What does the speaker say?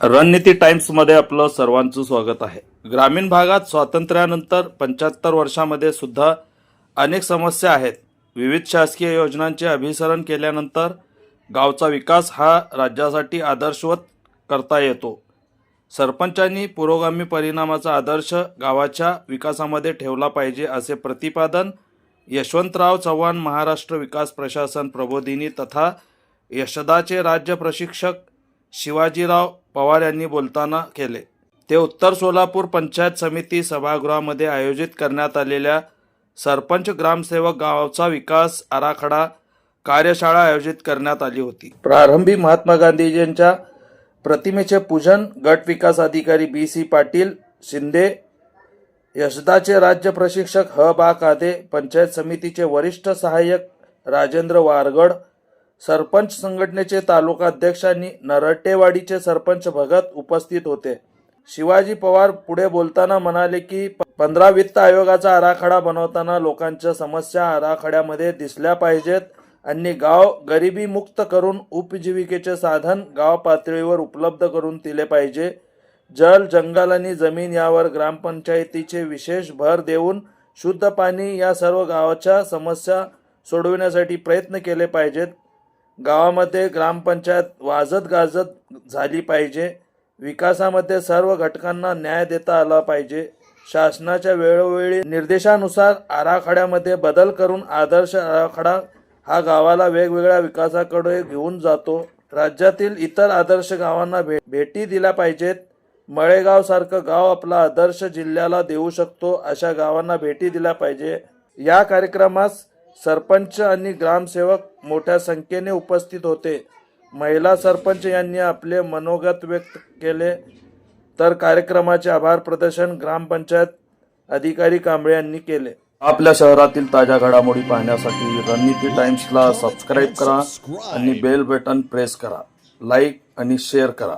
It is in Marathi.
रणनीती टाइम्समध्ये आपलं सर्वांचं स्वागत आहे. ग्रामीण भागात स्वातंत्र्यानंतर पंच्याहत्तर वर्षामध्ये सुद्धा अनेक समस्या आहेत. विविध शासकीय योजनांचे अभिसरण केल्यानंतर गावचा विकास हा राज्यासाठी आदर्शवत करता येतो. सरपंचांनी पुरोगामी परिणामाचा आदर्श गावाच्या विकासामध्ये ठेवला पाहिजे असे प्रतिपादन यशवंतराव चव्हाण महाराष्ट्र विकास प्रशासन प्रबोधिनी तथा यशदाचे राज्य प्रशिक्षक शिवाजीराव पवार यांनी बोलताना केले. ते उत्तर सोलापूर पंचायत समिती सभागृहामध्ये आयोजित करण्यात आलेल्या सरपंच ग्रामसेवक गावाचा विकास आराखडा कार्यशाळा आयोजित करण्यात आली होती. प्रारंभी महात्मा गांधीजींच्या प्रतिमेचे पूजन गट विकास अधिकारी बी सी पाटील शिंदे यशदाचे राज्य प्रशिक्षक ह. बा. कादे पंचायत समितीचे वरिष्ठ सहाय्यक राजेंद्र वारगड सरपंच संघटनेचे तालुका अध्यक्ष आणि नरटेवाडीचे सरपंच भगत उपस्थित होते. शिवाजी पवार पुढे बोलताना म्हणाले की पंधरा वित्त आयोगाचा आराखडा बनवताना लोकांच्या समस्या आराखड्यामध्ये दिसल्या पाहिजेत आणि गाव गरिबी मुक्त करून उपजीविकेचे साधन गाव पातळीवर उपलब्ध करून दिले पाहिजे. जल जंगल आणि जमीन यावर ग्रामपंचायतीचे विशेष भर देऊन शुद्ध पाणी या सर्व गावाच्या समस्या सोडविण्यासाठी प्रयत्न केले पाहिजेत. गावामध्ये ग्रामपंचायत वाजत गाजत झाली पाहिजे. विकासामध्ये सर्व घटकांना न्याय देता आला पाहिजे. शासनाच्या वेळोवेळी निर्देशानुसार आराखड्यामध्ये बदल करून आदर्श आराखडा हा गावाला वेगवेगळ्या विकासाकडे घेऊन जातो. राज्यातील इतर आदर्श गावांना भे भेटी दिल्या पाहिजेत. मळेगाव सारखं गाव आपला आदर्श जिल्ह्याला देऊ शकतो अशा गावांना भेटी दिल्या पाहिजे. या कार्यक्रमास सरपंच आणि ग्रामसेवक मोठ्या संख्येने उपस्थित होते. महिला सरपंच यांनी आपले मनोगत व्यक्त केले. तर कार्यक्रमाचे आभार प्रदर्शन ग्रामपंचायत अधिकारी कांबळे यांनी केले. आपल्या शहरातील ताज्या घडामोडी पाहण्यासाठी रणनीती टाइम्सला सबस्क्राईब करा आणि बेल बटन प्रेस करा. लाईक आणि शेअर करा.